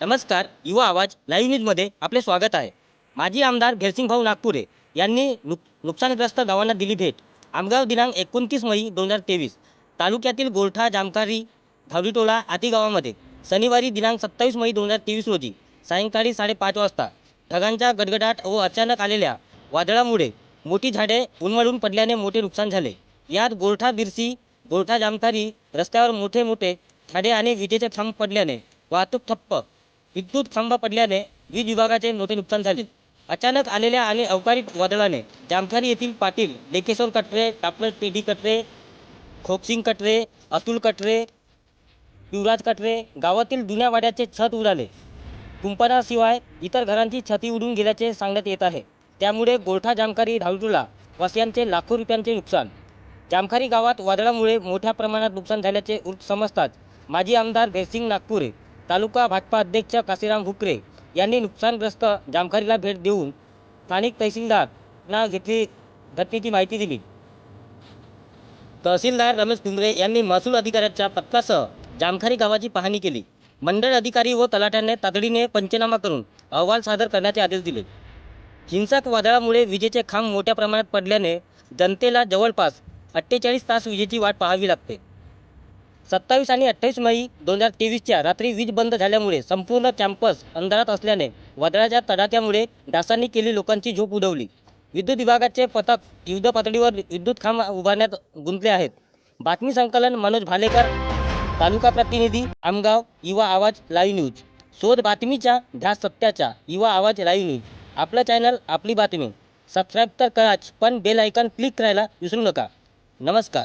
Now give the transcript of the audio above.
नमस्कार युवा आवाज लाईव्ह न्यूजमध्ये आपले स्वागत आहे. माजी आमदार घेरसिंग भाऊ नागपुरे यांनी नुक नुकसानग्रस्त गावांना दिली भेट. आमगाव दिनांक एकोणतीस मई दोन हजार तेवीस तालुक्यातील गोरठा जामकारी धावडीटोला आती गावामध्ये शनिवारी दिनांक सत्तावीस मई दोन हजार तेवीस रोजी सायंकाळी साडेपाच वाजता ढगांच्या गडगडाट व अचानक आलेल्या वादळामुळे मोठी झाडे उन्मळून पडल्याने मोठे नुकसान झाले. यात गोरठा बिरसी गोरठा जामकारी रस्त्यावर मोठे मोठे झाडे आणि विजेचे खांब पडल्याने वाहतूक ठप्प विद्युत खांब पडल्याने वीज विभागाचे मोठे नुकसान झाले. अचानक आलेल्या आणि अवकाळी वादळाने जामखारी येथील पाटील डेकेश्वर कटरे डॉक्टर पेढी डी कटरे खोपसिंग कटरे अतुल कटरे युवराज कटरे गावातील जुन्या वाड्याचे छत उडाले. कुंपणाशिवाय इतर घरांची छती उडून गेल्याचे सांगण्यात येत आहे. त्यामुळे गोरठा जामखारी धावटुला वस्यांचे लाखो रुपयांचे नुकसान. जामखारी गावात वादळामुळे मोठ्या प्रमाणात नुकसान झाल्याचे वृत्त समजतात माजी आमदार भेसिंग नागपुरे तालुका भाजपा अध्यक्ष काशीराम भुकरे यांनी नुकसानग्रस्त जामखारीला भेट देऊन स्थानिक तहसीलदारना घेतली घटनेची माहिती दिली. तहसीलदार रमेश ठुमरे यांनी महसूल अधिकाऱ्याच्या पथकासह जामखारी गावाची पाहणी केली. मंडळ अधिकारी व तलाठ्याने तातडीने पंचनामा करून अहवाल सादर करण्याचे आदेश दिले. हिंसक वादळामुळे विजेचे खांब मोठ्या प्रमाणात पडल्याने जनतेला जवळपास अठ्ठेचाळीस तास विजेची वाट पाहावी लागते. सत्तावीस आणि अठ्ठावीस मई दोन हजार तेवीसच्या रात्री वीज बंद झाल्यामुळे संपूर्ण कॅम्पस अंधारात असल्याने वादळाच्या तडाख्यामुळे डासांनी केली लोकांची झोप उडवली. विद्युत विभागाचे पथक विविध पातळीवर विद्युत खांब उभारण्यात गुंतले आहेत. बातमी संकलन मनोज भालेकर तालुका प्रतिनिधी आमगाव युवा आवाज लाईव्ह न्यूज. शोध बातमीच्या ध्यास सत्याच्या युवा आवाज लाईव्ह न्यूज. आपलं चॅनल आपली बातमी. सबस्क्राईब तर कराच पण बेल आयकॉन क्लिक करायला विसरू नका. नमस्कार.